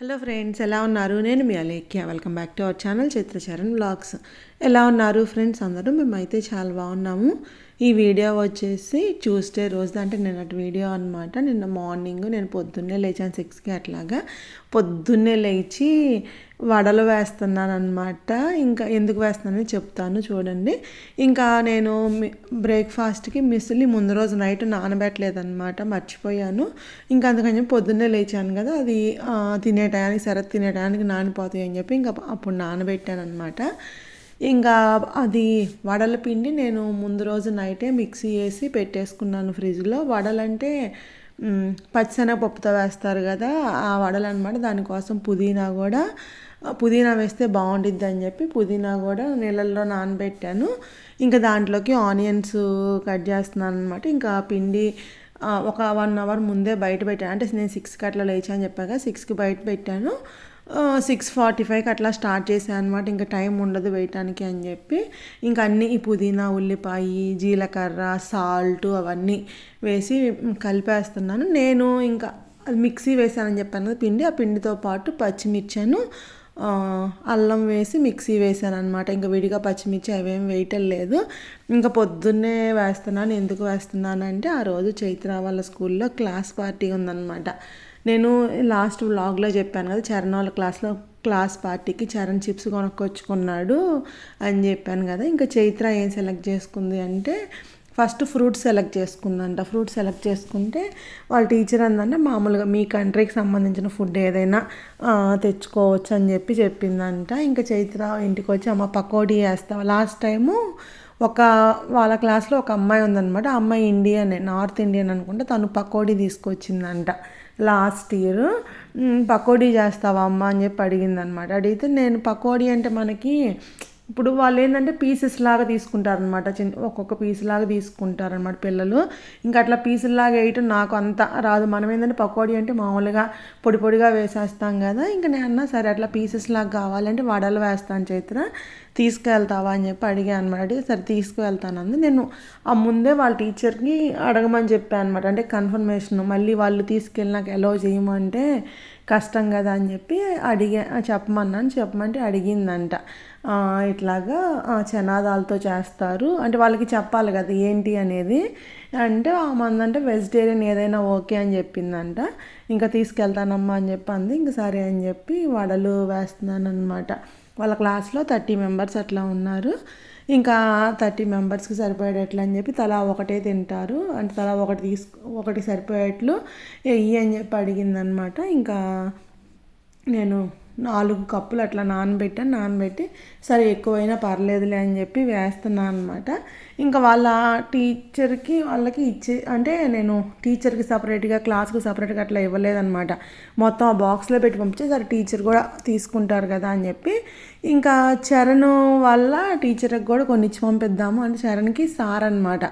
Hello friends ఎలా ఉన్నారు? నేను మీ Alekhya. Welcome back to our channel Chitracharan blogs ఎలా ఉన్నారు ఫ్రెండ్స్? అందరూ మేమైతే చాలా బాగున్నాము. ఈ వీడియో వచ్చేసి ట్యూస్డే రోజు అంటే నిన్నటి వీడియో అనమాట నిన్న మార్నింగ్ నేను పొద్దున్నే లేచాను సిక్స్కి అట్లాగా. పొద్దున్నే లేచి వడలు వేస్తున్నాను అనమాట ఇంకా ఎందుకు వేస్తున్నానని చెప్తాను చూడండి. ఇంకా నేను బ్రేక్ఫాస్ట్కి మిస్లీ ముందు రోజు నైట్ నానబెట్టలేదన్నమాట. మర్చిపోయాను. ఇంకా అందుకని పొద్దున్నే లేచాను కదా. అది తినే టయానికి సరే తినే టయానికి నానిపోతాయి అని చెప్పి ఇంకా అప్పుడు నానబెట్టాను అనమాట ఇంకా అది వడల పిండి నేను ముందు రోజు నైటే మిక్సీ వేసి పెట్టేసుకున్నాను ఫ్రిడ్జ్లో. వడలంటే పచ్చిశనగపప్పుతో వేస్తారు కదా ఆ వడలు అనమాట దానికోసం పుదీనా కూడా పుదీనా వేస్తే బాగుండిద్ది అని చెప్పి పుదీనా కూడా నీళ్ళల్లో నానబెట్టాను. ఇంకా దాంట్లోకి ఆనియన్స్ కట్ చేస్తున్నాను అనమాట ఇంకా పిండి ఒక వన్ అవర్ ముందే బయట పెట్టాను. అంటే నేను సిక్స్కి అట్లా లేచాను చెప్పాక సిక్స్కి బయట పెట్టాను. సిక్స్ ఫార్టీ ఫైవ్కి అట్లా స్టార్ట్ చేశాను అనమాట ఇంకా టైం ఉండదు వేయటానికి అని చెప్పి. ఇంకా అన్నీ ఈ పుదీనా ఉల్లిపాయ జీలకర్ర సాల్ట్ అవన్నీ వేసి కలిపేస్తున్నాను. నేను ఇంకా మిక్సీ వేసానని చెప్పాను కదా పిండి. ఆ పిండితో పాటు పచ్చిమిర్చాను అల్లం వేసి మిక్సీ వేసాను అనమాట ఇంకా విడిగా పచ్చిమిర్చి అవేం వేయటం లేదు. ఇంకా పొద్దున్నే వేస్తున్నాను. ఎందుకు వేస్తున్నానంటే ఆ రోజు చైత్ర వాళ్ళ స్కూల్లో క్లాస్ పార్టీ ఉందన్నమాట. నేను లాస్ట్ వ్లాగ్లో చెప్పాను కదా చరణ్ వాళ్ళ క్లాస్లో క్లాస్ పార్టీకి చరణ్ చిప్స్ కొనుక్కొచ్చుకున్నాడు అని చెప్పాను కదా. ఇంకా చైత్ర ఏం సెలెక్ట్ చేసుకుంది అంటే ఫస్ట్ ఫ్రూట్ సెలెక్ట్ చేసుకుందంట. ఫ్రూట్ సెలెక్ట్ చేసుకుంటే వాళ్ళ టీచర్ అందంటే మామూలుగా మీ కంట్రీకి సంబంధించిన ఫుడ్ ఏదైనా తెచ్చుకోవచ్చు అని చెప్పి చెప్పిందంట. ఇంకా చైత్ర ఇంటికి వచ్చి అమ్మ పకోడీ వేస్తావా లాస్ట్ టైము ఒక వాళ్ళ క్లాస్లో ఒక అమ్మాయి ఉందన్నమాట. ఆ అమ్మాయి ఇండియన్ నార్త్ ఇండియన్ అనుకుంటే తను పకోడీ తీసుకొచ్చిందంట. లాస్ట్ ఇయర్ పకోడీ చేస్తావా అమ్మ? అని చెప్పి అడిగింది అనమాట అడిగితే నేను పకోడీ అంటే మనకి ఇప్పుడు వాళ్ళు ఏంటంటే పీసెస్ లాగా తీసుకుంటారనమాట చిన్న ఒక్కొక్క పీస్ లాగా తీసుకుంటారనమాట పిల్లలు. ఇంకా అట్లా పీసులాగా వేయటం నాకు అంత రాదు. మనం ఏంటంటే పకోడీ అంటే మామూలుగా పొడి పొడిగా వేసేస్తాం కదా. ఇంకా నేను అన్నా సరే అట్లా పీసెస్ లాగా కావాలంటే వడలు వేస్తాను చైత్ర. తీసుకెళ్తావా అని చెప్పి అడిగాను అనమాట అడిగి సరే తీసుకువెళ్తానంది నేను ఆ ముందే వాళ్ళ టీచర్కి అడగమని చెప్పాను అనమాట అంటే కన్ఫర్మేషన్ మళ్ళీ వాళ్ళు తీసుకెళ్ళి నాకు ఎలో చేయమంటే కష్టం కదా అని చెప్పి అడిగా చెప్పమన్నాను. చెప్పమంటే అడిగిందంట. ఇట్లాగా చనాదాలతో చేస్తారు. అంటే వాళ్ళకి చెప్పాలి కదా ఏంటి అనేది. అంటే మందంటే వెజిటేరియన్ ఏదైనా ఓకే అని చెప్పిందంట. ఇంకా తీసుకెళ్తానమ్మా అని చెప్పి అంది ఇంక సరే అని చెప్పి వడలు వేస్తున్నాను అనమాట వాళ్ళ క్లాస్లో థర్టీ మెంబర్స్ అట్లా ఉన్నారు. ఇంకా థర్టీ మెంబర్స్కి సరిపోయేటట్లు అని చెప్పి తలా ఒకటే తింటారు. అంటే తలా ఒకటి తీసుకు ఒకటి సరిపోయేట్లు వెయ్యి అని చెప్పి అడిగిందనమాట. ఇంకా నేను నాలుగు కప్పులు అట్లా నానబెట్టాను నానబెట్టి సరే ఎక్కువైనా పర్లేదులే అని చెప్పి వేస్తున్నాను అనమాట ఇంకా వాళ్ళ టీచర్కి వాళ్ళకి ఇచ్చే అంటే నేను టీచర్కి సపరేట్గా క్లాస్కి సపరేట్గా అట్లా ఇవ్వలేదన్నమాట. మొత్తం ఆ బాక్స్లో పెట్టి పంపించే సరే టీచర్ కూడా తీసుకుంటారు కదా అని చెప్పి ఇంకా చరణ్ వల్ల టీచర్కి కూడా కొన్ని ఇచ్చి పంపిద్దాము అంటే చరణ్కి సార్ అనమాట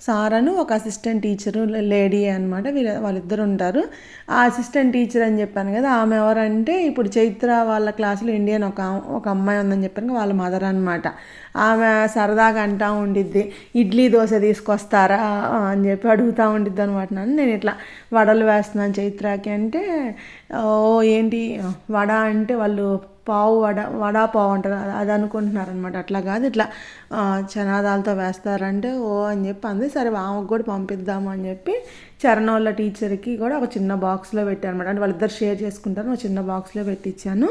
సారను ఒక అసిస్టెంట్ టీచరు లేడీ అనమాట వీళ్ళ వాళ్ళిద్దరు ఉంటారు. ఆ అసిస్టెంట్ టీచర్ అని చెప్పాను కదా ఆమె ఎవరంటే ఇప్పుడు చైత్ర వాళ్ళ క్లాసులో ఇండియన్ ఒక ఒక అమ్మాయి ఉందని చెప్పాను వాళ్ళ మదర్ అనమాట ఆమె సరదాగా అంటూ ఉండిద్ది ఇడ్లీ దోశ తీసుకొస్తారా? అని చెప్పి అడుగుతూ ఉండిద్ది అనమాట నన్ను. నేను ఇట్లా వడలు వేస్తున్నాను చైత్రాకి అంటే ఓ ఏంటి? వడ అంటే వాళ్ళు పావు వడ వడా పావు అంటారు అది అనుకుంటున్నారనమాట అట్లా కాదు ఇట్లా చనాదాలతో వేస్తారంటే ఓ అని చెప్పి అంది. సరే ఆమెకు కూడా పంపిద్దాము అని చెప్పి చరణోళ్ళ టీచర్కి కూడా ఒక చిన్న బాక్స్లో పెట్టాను అనమాట అంటే వాళ్ళిద్దరు షేర్ చేసుకుంటారు ఒక చిన్న బాక్స్లో పెట్టించాను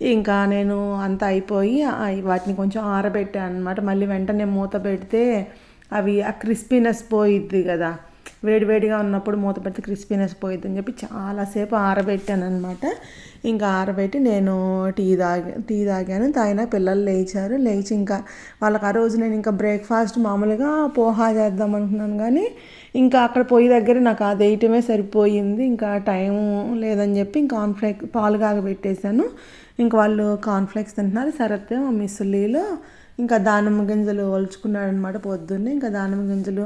ఇంకా నేను అంతా అయిపోయి వాటిని కొంచెం ఆరబెట్టాను అనమాట మళ్ళీ వెంటనే మూత పెడితే అవి ఆ క్రిస్పీనెస్ పోయిద్ది కదా. వేడివేడిగా ఉన్నప్పుడు మూత పెడితే క్రిస్పీనెస్ పోయిద్ది అని చెప్పి చాలాసేపు ఆరబెట్టాను అనమాట ఇంకా ఆరబెట్టి నేను టీ తాగా టీ తాగాను. తాగిన పిల్లలు లేచారు. లేచి ఇంకా వాళ్ళకి ఆ రోజు నేను ఇంకా బ్రేక్ఫాస్ట్ మామూలుగా పోహా చేద్దాం అనుకున్నాను కానీ ఇంకా అక్కడ పోయి దగ్గర నాకు అది వేయటమే సరిపోయింది. ఇంకా టైం లేదని చెప్పి ఇంకా కాన్ఫ్లెక్స్ పాలు కాగబెట్టేశాను. ఇంకా వాళ్ళు కాన్ఫ్లెక్స్ తింటున్నారు. సరతే మా మిస్సులీలో ఇంకా దానిమ్మ గింజలు ఒలుచుకున్నాడనమాట పొద్దున్నే. ఇంకా దానిమ్మ గింజలు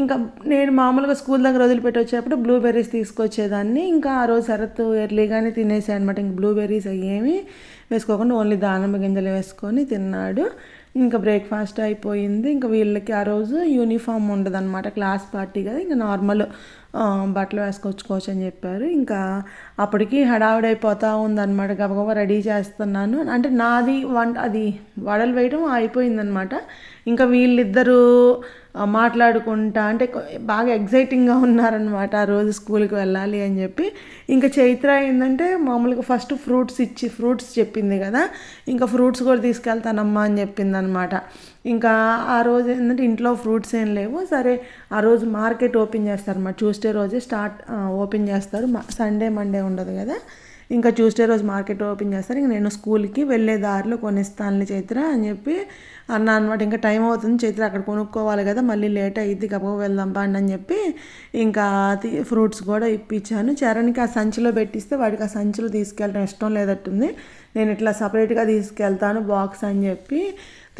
ఇంకా నేను మామూలుగా స్కూల్ దగ్గర వదిలిపెట్టి వచ్చేటప్పుడు బ్లూబెర్రీస్ తీసుకొచ్చేదాన్ని. ఇంకా ఆ రోజు శరత్ ఎర్లీగానే తినేసాయి అనమాట ఇంక బ్లూబెర్రీస్ ఏమి వేసుకోకుండా ఓన్లీ దానిమ్మ గింజలు వేసుకొని తిన్నాడు. ఇంకా బ్రేక్ఫాస్ట్ అయిపోయింది. ఇంకా వీళ్ళకి ఆ రోజు యూనిఫామ్ ఉండదు అనమాట క్లాస్ పార్టీ కదా. ఇంకా నార్మల్ బట్టలు వేసుకొచ్చుకోవచ్చు అని చెప్పారు. ఇంకా అప్పటికి హడావిడైపోతూ ఉందన్నమాట. గబగబా రెడీ చేస్తున్నాను. అంటే నాది వంట అది వడలు వేయడం అయిపోయిందనమాట ఇంకా వీళ్ళిద్దరూ మాట్లాడుకుంటా. అంటే బాగా ఎగ్జైటింగ్గా ఉన్నారనమాట ఆ రోజు స్కూల్కి వెళ్ళాలి అని చెప్పి. ఇంకా చైత్ర ఏంటంటే మామూలుగా ఫస్ట్ ఫ్రూట్స్ ఇచ్చి ఫ్రూట్స్ చెప్పింది కదా. ఇంకా ఫ్రూట్స్ కూడా తీసుకెళ్తానమ్మా అని చెప్పింది అనమాట ఇంకా ఆ రోజు ఏంటంటే ఇంట్లో ఫ్రూట్స్ ఏం లేవు. సరే ఆ రోజు మార్కెట్ ఓపెన్ చేస్తారన్నమాట. ట్యూస్డే రోజే స్టార్ట్ ఓపెన్ చేస్తారు. సండే మండే ఉండదు కదా. ఇంకా ట్యూస్డే రోజు మార్కెట్ ఓపెన్ చేస్తారు. ఇంక నేను స్కూల్కి వెళ్ళే దారిలో కొనిస్తానులే చైత్ర అని చెప్పి అన్నా అనమాట ఇంకా టైం అవుతుంది చేతులు అక్కడ కొనుక్కోవాలి కదా మళ్ళీ లేట్ అయ్యిద్ది కబో వెళ్దాం పండి అని చెప్పి ఇంకా ఫ్రూట్స్ కూడా ఇప్పించాను. చరణ్కి ఆ సంచిలో పెట్టిస్తే వాడికి ఆ సంచిలో తీసుకెళ్ళడం ఇష్టం లేదట్టుంది. నేను ఇట్లా సపరేట్గా తీసుకెళ్తాను బాక్స్ అని చెప్పి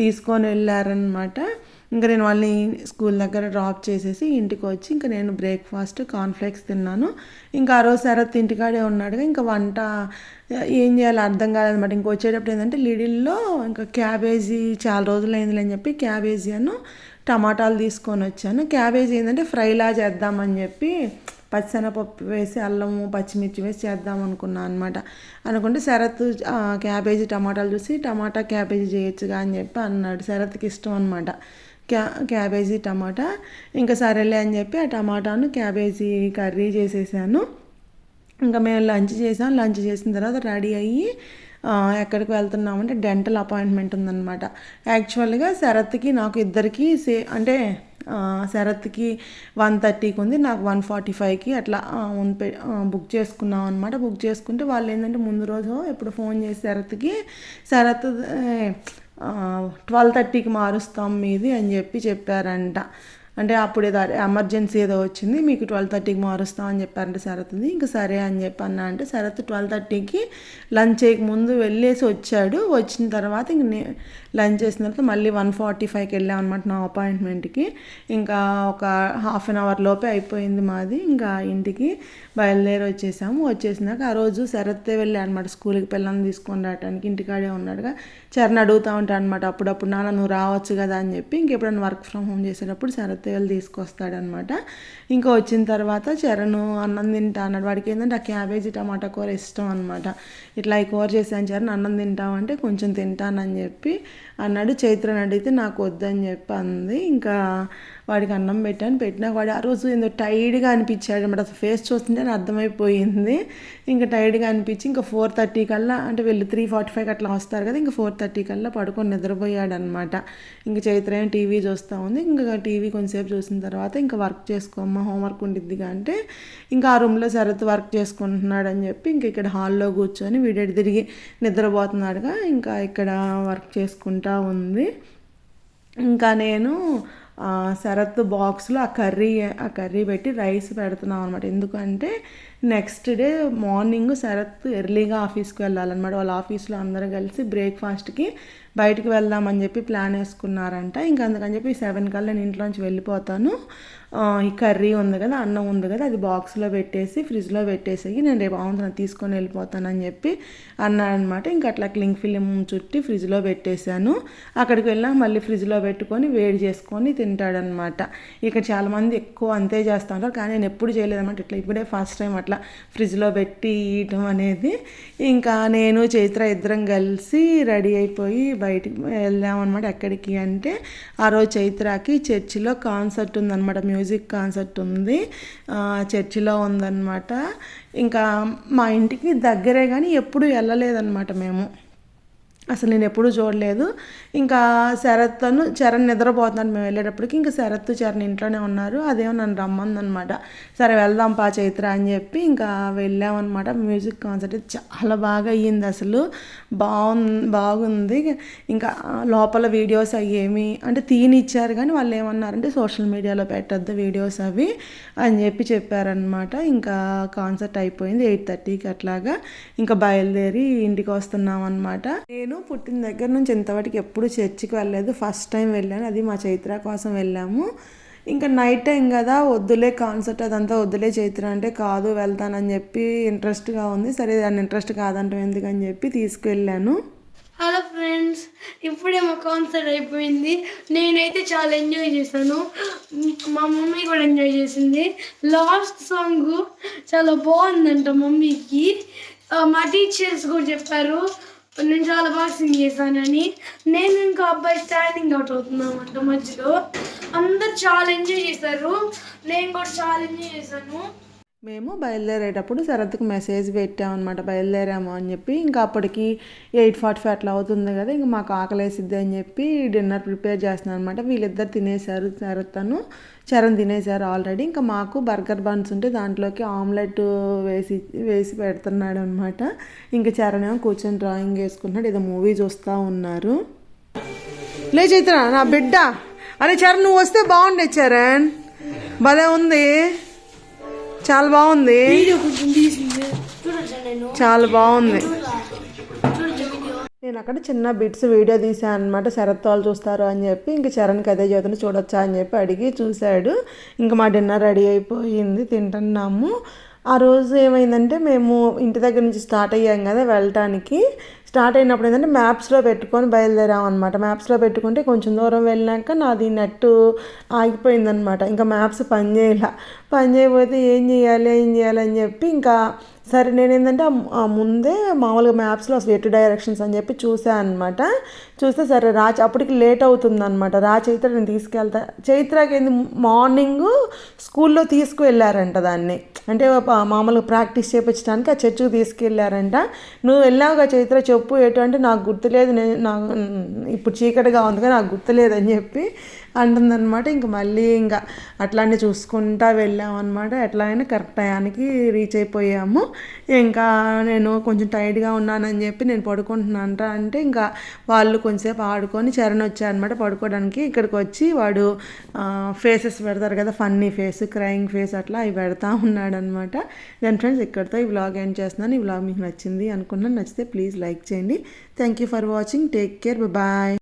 తీసుకొని వెళ్ళారనమాట ఇంకా నేను వాళ్ళని స్కూల్ దగ్గర డ్రాప్ చేసేసి ఇంటికి వచ్చి ఇంకా నేను బ్రేక్ఫాస్ట్ కార్న్ఫ్లేక్స్ తిన్నాను. ఇంకా ఆ రోజు శరత్ ఇంటికాడే ఉన్నాడుగా. ఇంకా వంట ఏం చేయాలో అర్థం కాదనమాట ఇంక వచ్చేటప్పుడు ఏంటంటే లిడిల్లో ఇంకా క్యాబేజీ చాలా రోజులు అని చెప్పి క్యాబేజీ అను టమాటాలు తీసుకొని వచ్చాను. క్యాబేజీ ఏంటంటే ఫ్రైలా చేద్దామని చెప్పి పచ్చిశనగపప్పు వేసి అల్లము పచ్చిమిర్చి వేసి చేద్దాం అనుకున్నాను అనమాట అనుకుంటే శరత్ క్యాబేజీ టమాటాలు చూసి టమాటా క్యాబేజీ చేయొచ్చుగా అని చెప్పి అన్నాడు. శరత్కి ఇష్టం అనమాట క్యా క్యాబేజీ టమాటా. ఇంకా సరేలే అని చెప్పి ఆ టమాటాను క్యాబేజీ కర్రీ చేసేసాను. ఇంకా మేము లంచ్ చేసాం. లంచ్ చేసిన తర్వాత రెడీ అయ్యి ఎక్కడికి వెళ్తున్నామంటే డెంటల్ అపాయింట్మెంట్ ఉందన్నమాట. యాక్చువల్గా శరత్కి నాకు ఇద్దరికి సే అంటే శరత్కి వన్ థర్టీకి ఉంది. నాకు వన్ ఫార్టీ ఫైవ్కి అట్లా పె- బుక్ చేసుకున్నాం అనమాట బుక్ చేసుకుంటే వాళ్ళు ఏంటంటే ముందు రోజు ఎప్పుడు ఫోన్ చేసి శరత్కి శరత్ ట్వెల్వ్ థర్టీకి మారుస్తాం మీది అని చెప్పి చెప్పారంట. అంటే అప్పుడు ఏదో ఎమర్జెన్సీ ఏదో వచ్చింది మీకు ట్వెల్వ్ థర్టీకి మారుస్తాం అని చెప్పారంటే శరత్ది ఇంకా సరే అని చెప్పి అన్నా అంటే శరత్ ట్వెల్వ్ థర్టీకి లంచ్ చేయక ముందు వెళ్ళేసి వచ్చాడు. వచ్చిన తర్వాత ఇంక లంచ్ చేసిన తర్వాత మళ్ళీ వన్ ఫార్టీ ఫైవ్కి వెళ్ళాం అనమాట నా అపాయింట్మెంట్కి ఇంకా ఒక హాఫ్ అన్ అవర్ లోపే అయిపోయింది మాది. ఇంకా ఇంటికి బయలుదేరి వచ్చేసాము. వచ్చేసినాక ఆ రోజు శరత్తే వెళ్ళి అనమాట స్కూల్కి పిల్లల్ని తీసుకొని రావడానికి ఇంటికాడే ఉన్నాడుగా చరణ్ అడుగుతూ ఉంటాడు అనమాట అప్పుడప్పుడు నాన్న నువ్వు రావచ్చు కదా అని చెప్పి. ఇంకెప్పుడైనా వర్క్ ఫ్రమ్ హోమ్ చేసేటప్పుడు శరత్ వెళ్ళి తీసుకొస్తాడనమాట. ఇంకా వచ్చిన తర్వాత చరణ్ అన్నం తింటా అన్నాడు. వాడికి ఏంటంటే ఆ క్యాబేజీ టమాటా కూర ఇష్టం అనమాట ఇట్లా ఈ కూర చేశాను చరణ్ అన్నం తింటామంటే కొంచెం తింటానని చెప్పి అన్నాడు. చైత్రని అడిగితే నాకు వద్దని చెప్పి అంది. ఇంకా వాడికి అన్నం పెట్టాను. పెట్టినా వాడు ఆ రోజు ఏదో టైర్డ్గా అనిపించాడు అనమాట. అసలు ఫేస్ చూస్తుంటే అర్థమైపోయింది. ఇంకా టైర్డ్గా అనిపించి ఇంకా ఫోర్ థర్టీ కల్లా అంటే వెళ్ళి త్రీ ఫార్టీ ఫైవ్ అట్లా వస్తారు కదా ఇంకా ఫోర్ థర్టీ కల్లా పడుకొని నిద్రపోయాడు అనమాట. ఇంకా చైత్ర ఏం టీవీ చూస్తూ ఉంది. ఇంకా టీవీ కొంచెంసేపు చూసిన తర్వాత ఇంకా వర్క్ చేసుకోమ్మా హోంవర్క్ ఉండిద్దిగా అంటే ఇంకా ఆ రూమ్లో శరత్ వర్క్ చేసుకుంటున్నాడు అని చెప్పి ఇంక ఇక్కడ హాల్లో కూర్చొని వీడేడు తిరిగి నిద్రపోతున్నాడుగా. ఇంకా ఇక్కడ వర్క్ చేసుకుంటా ఉంది. ఇంకా నేను శరత్ బాక్స్లో ఆ కర్రీ ఆ కర్రీ పెట్టి రైస్ పెడుతున్నాం అనమాట ఎందుకంటే నెక్స్ట్ డే మార్నింగ్ శరత్ ఎర్లీగా ఆఫీస్కి వెళ్ళాలన్నమాట. వాళ్ళ ఆఫీస్లో అందరూ కలిసి బ్రేక్ఫాస్ట్కి బయటకు వెళ్దామని చెప్పి ప్లాన్ వేసుకున్నారంట. ఇంకా అందుకని చెప్పి సెవెన్ కల్లా నేను ఇంట్లోంచి వెళ్ళిపోతాను. ఈ కర్రీ ఉంది కదా అన్నం ఉంది కదా అది బాక్స్లో పెట్టేసి ఫ్రిడ్జ్లో పెట్టేసి నేను రేపు అవుతున్నా తీసుకొని వెళ్ళిపోతానని చెప్పి అన్నాడనమాట ఇంకా అట్లా క్లింగ్ ఫిలిం చుట్టి ఫ్రిడ్జ్లో పెట్టేశాను. అక్కడికి వెళ్ళాక మళ్ళీ ఫ్రిడ్జ్లో పెట్టుకొని వేడి చేసుకొని తింటాడనమాట ఇక్కడ చాలామంది ఎక్కువ అంతే చేస్తూ ఉంటారు కానీ నేను ఎప్పుడు చేయలేదన్నమాట. ఇట్లా ఇప్పుడే ఫస్ట్ టైం అట్లా ఫ్రిడ్జ్లో పెట్టి ఇయటం అనేది. ఇంకా నేను చైత్ర ఇద్దరం కలిసి రెడీ అయిపోయి బయటికి వెళ్ళామన్నమాట ఎక్కడికి అంటే ఆ రోజు చైత్రకి చర్చిలో కాన్సర్ట్ ఉందన్నమాట మ్యూజిక్ కాన్సర్ట్ ఉంది. చర్చిలో ఉందన్నమాట. ఇంకా మా ఇంటికి దగ్గరే కానీ ఎప్పుడు వెళ్ళలేదన్నమాట మేము. అసలు నేను ఎప్పుడూ చూడలేదు. ఇంకా శరత్తను చరణ్ నిద్రపోతున్నాడు మేము వెళ్ళేటప్పటికి ఇంకా శరత్ చరణ్ ఇంట్లోనే ఉన్నారు. అదేమో నన్ను రమ్మందనమాట. సరే వెళ్దాం పా చైత్ర అని చెప్పి ఇంకా వెళ్ళామన్నమాట మ్యూజిక్ కాన్సర్ట్ చాలా బాగా అయ్యింది అసలు. బాగుంది బాగుంది. ఇంకా లోపల వీడియోస్ అవి ఏమి అంటే తీనిచ్చారు కానీ వాళ్ళు ఏమన్నారంటే సోషల్ మీడియాలో పెట్టద్దు వీడియోస్ అవి అని చెప్పి చెప్పారనమాట. ఇంకా కాన్సర్ట్ అయిపోయింది ఎయిట్ థర్టీకి అట్లాగా. ఇంకా బయలుదేరి ఇంటికి వస్తున్నాం అనమాట నేను నేను పుట్టిన దగ్గర నుంచి ఇంతవరకు ఎప్పుడు చర్చికి వెళ్ళలేదు. ఫస్ట్ టైం వెళ్ళాను. అది మా చైత్ర కోసం వెళ్ళాము. ఇంకా నైట్ టైం కదా వద్దులే కాన్సర్ట్ అదంతా వద్దులే చైత్ర అంటే కాదు వెళ్తానని చెప్పి ఇంట్రెస్ట్గా ఉంది. సరే దాని ఇంట్రెస్ట్ కాదంటాం ఎందుకని చెప్పి తీసుకువెళ్ళాను హలో ఫ్రెండ్స్ ఇప్పుడే మా కాన్సర్ట్ అయిపోయింది. నేనైతే చాలా ఎంజాయ్ చేశాను. మా మమ్మీ కూడా ఎంజాయ్ చేసింది. లాస్ట్ సాంగ్ చాలా బాగుందంట మమ్మీకి. మా టీచర్స్ కూడా చెప్పారు. నేను చాలా బాగా సింగ్ చేశానని నేను ఇంకా అబ్బాయి స్టాండింగ్ అవుట్ అవుతున్నామంట మధ్యలో. అందరు చాలా ఎంజాయ్ చేశారు. నేను కూడా చాలా ఎంజాయ్ చేశాను. మేము బయలుదేరేటప్పుడు శరత్కు మెసేజ్ పెట్టామన్నమాట బయలుదేరాము అని చెప్పి. ఇంకా అప్పటికి ఎయిట్ ఫార్టీ ఫైవ్ అట్లా అవుతుంది కదా ఇంకా మాకు ఆకలేసిద్ది అని చెప్పి డిన్నర్ ప్రిపేర్ చేస్తున్నాను అనమాట వీళ్ళిద్దరు తినేశారు శరత్ తను చరణ్ తినేశారు ఆల్రెడీ. ఇంకా మాకు బర్గర్ బన్స్ ఉంటే దాంట్లోకి ఆమ్లెట్ వేసి వేసి పెడుతున్నాడు అనమాట ఇంకా చరణ్ ఏమో కూర్చొని డ్రాయింగ్ వేసుకుంటున్నాడు ఏదో మూవీ చూస్తూ ఉన్నారు. లే చైత్ర నా బిడ్డ. అరే చరణ్ నువ్వు వస్తే బాగుండే చరణ్. భలే ఉంది. చాలా బాగుంది. చాలా బాగుంది. నేను అక్కడ చిన్న బిట్స్ వీడియో తీసాను అనమాట శరత్ వాళ్ళు చూస్తారు అని చెప్పి ఇంక చరణ్కి అదే చేతులు చూడొచ్చా అని చెప్పి అడిగి చూశాడు. ఇంకా మా డిన్నర్ రెడీ అయిపోయింది. తింటున్నాము. ఆ రోజు ఏమైందంటే మేము ఇంటి దగ్గర నుంచి స్టార్ట్ అయ్యాం కదా వెళ్ళటానికి. స్టార్ట్ అయినప్పుడు ఏంటంటే మ్యాప్స్లో పెట్టుకొని బయలుదేరాం అనమాట మ్యాప్స్లో పెట్టుకుంటే కొంచెం దూరం వెళ్ళాక నాది నెట్ ఆగిపోయిందనమాట ఇంకా మ్యాప్స్ పని పని చేయకపోతే ఏం చేయాలి ఏం చేయాలి అని చెప్పి ఇంకా సరే నేను ఏంటంటే ముందే మామూలుగా మ్యాప్స్లో అసలు ఎటు డైరెక్షన్స్ అని చెప్పి చూసాను అనమాట చూస్తే సరే రాచ అప్పటికి లేట్ అవుతుంది అనమాట రా చైత్ర నేను తీసుకెళ్తా. చైత్రకి ఏంది? మార్నింగ్ స్కూల్లో తీసుకువెళ్ళారంట దాన్ని. అంటే మామూలుగా ప్రాక్టీస్ చేయించడానికి ఆ చర్చికి తీసుకెళ్ళారంట నువ్వు వెళ్ళావుగా చైత్ర చెప్పు ఎటు అంటే నాకు గుర్తులేదు నేను నాకు ఇప్పుడు చీకటిగా ఉంది కానీ నాకు గుర్తులేదు అని చెప్పి అంటుందన్నమాట. ఇంక మళ్ళీ ఇంకా అట్లానే చూసుకుంటా వెళ్ళామన్నమాట. ఎట్లా అయినా కరెక్ట్ టయానికి రీచ్ అయిపోయాము. ఇంకా నేను కొంచెం టైర్డ్గా ఉన్నానని చెప్పి నేను పడుకుంటున్నానంట. అంటే ఇంకా వాళ్ళు కొంచెంసేపు ఆడుకొని చరణ్ వచ్చాయనమాట పడుకోవడానికి. ఇక్కడికి వచ్చి వాడు ఫేసెస్ పెడతారు కదా ఫన్నీ ఫేస్ క్రయింగ్ ఫేస్ అట్లా అవి పెడతా ఉన్నాడనమాట దెన్ ఫ్రెండ్స్ ఇక్కడితో ఈ వ్లాగ్ ఎండ్ చేస్తున్నాను. ఈ వ్లాగ్ మీకు నచ్చింది అనుకున్నాను నచ్చితే ప్లీజ్ లైక్ చేయండి. Thank you for watching take care bye